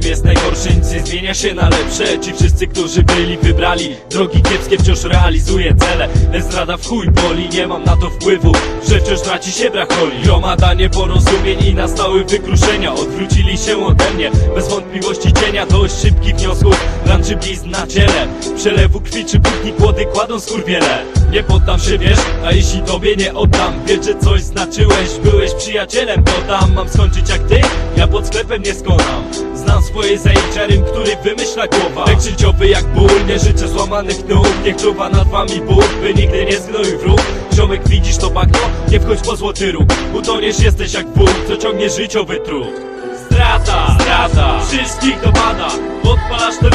tym jest najgorsze, nic nie zmienia się na lepsze. Ci wszyscy, którzy byli, wybrali Drogi kiepskie wciąż realizuje cele. Zdrada w chuj boli, nie mam na to wpływu. Że wciąż traci się brak roli Gromada nieporozumień i nastały wykruszenia. Odwrócili się ode mnie, bez wątpliwości cienia Dość szybkich wniosków, ran czy blizn na ciele. Przelewu krwi czy płótni kłody kładą skórwiele Nie poddam się, wiesz, a jeśli tobie nie oddam Wiesz, że coś znaczyłeś, byłeś przyjacielem Dodam, mam skończyć jak ty? Ja pod sklepem nie skonam Znam swoje zajęcia, rym, który wymyśla głowa. Lek życiowy jak ból, nie życzę złamanych nóg. Niech czuwa nad wami Bóg, by nigdy nie zgnoił wróg. Ziomek widzisz to bagno? Nie wchodź po złoty róg. Utoniesz, jesteś jak Bóg, co ciągnie życiowy trup. Zdrada, zdrada, wszystkich dopada Odpalasz te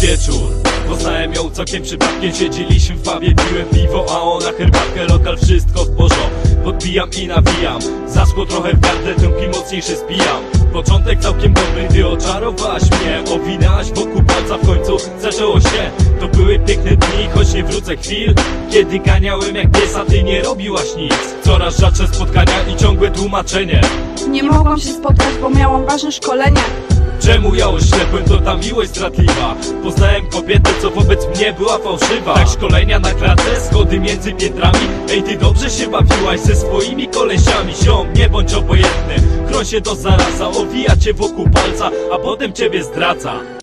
wieczór. Poznałem ją całkiem przypadkiem. Siedzieliśmy w pubie, piłem piwo A ona herbatkę, lokal, wszystko w porządku. Podbijam i nawijam. Zaschło trochę w gardle, trąbki mocniejsze spijam. Początek całkiem dobry, ty oczarowałaś mnie. Owinęłaś wokół palca, w końcu zaczęło się. To były piękne dni, choć nie wrócę chwil Kiedy ganiałem jak pies, a ty nie robiłaś nic. Coraz rzadsze spotkania i ciągłe tłumaczenie. Nie mogłam się spotkać, bo miałam ważne szkolenie Czemu ja oślepłem, to ta miłość zdradliwa. Poznałem kobietę, co wobec mnie była fałszywa. Tak szkolenia na klatce, schody między piętrami. Ej, ty dobrze się bawiłaś ze swoimi kolesiami Ziom, nie bądź obojętny, chroń się do zaraza Owija cię wokół palca, a potem ciebie zdradza